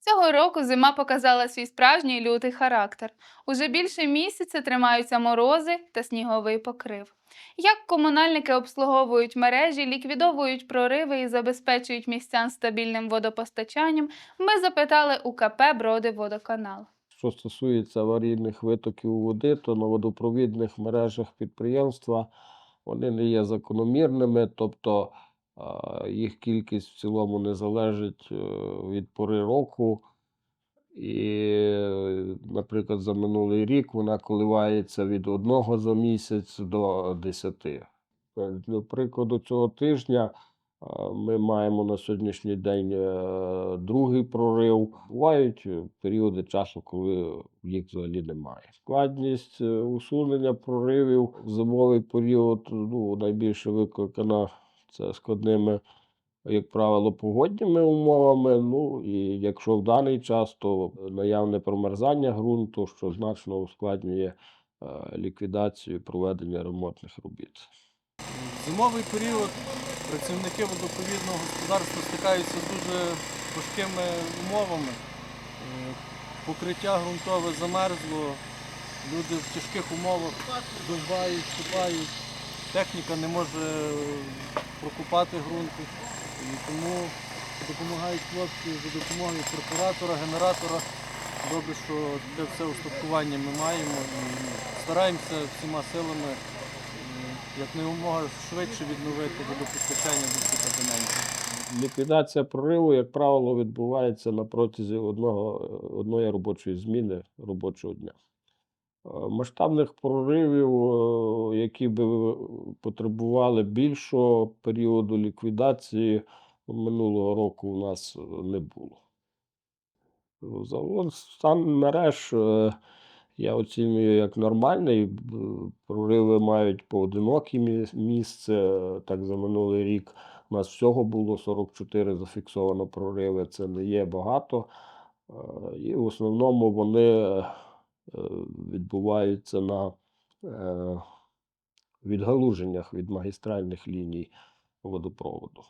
Цього року зима показала свій справжній лютий характер. Уже більше місяця тримаються морози та сніговий покрив. Як комунальники обслуговують мережі, ліквідовують прориви і забезпечують містян стабільним водопостачанням, ми запитали у КП Броди Водоканал. Що стосується аварійних витоків води, то на водопровідних мережах підприємства вони не є закономірними, тобто їх кількість в цілому не залежить е, від пори року. І, наприклад, за минулий рік вона коливається від одного за місяць до десяти. Е, Для прикладу, цього тижня ми маємо на сьогоднішній день е, другий прорив. Бувають періоди часу, коли їх взагалі немає. Складність усунення проривів в зимовий період ну, найбільше викликана це складними, як правило, погодніми умовами. Ну і якщо в даний час, то наявне промерзання ґрунту, що значно ускладнює е, ліквідацію проведення ремонтних робіт. Зимовий період працівники водопровідного господарства стикаються з дуже важкими умовами. Е, Покриття ґрунтове замерзло, люди в тяжких умовах довбають, купають, техніка не може прокупати ґрунту. І тому допомагають хлопці за допомогою перфоратора, генератора. Добре, що це все устаткування ми маємо і стараємося всіма силами е, якомога швидше відновити водопостачання до цих абонентів. Ліквідація прориву, як правило, відбувається на протязі одного, одної робочої зміни робочого дня. Е, Масштабних проривів, е, які би потребували більшого періоду ліквідації, минулого року у нас е, не було. Загалом стан мереж е, я оцінюю як нормальний. Прориви мають поодинокі місце. Так за минулий рік у нас всього було 44 зафіксовано прориви. Це не є багато. Е, І в основному вони е, відбуваються на е, відгалуженнях від магістральних ліній водопроводу.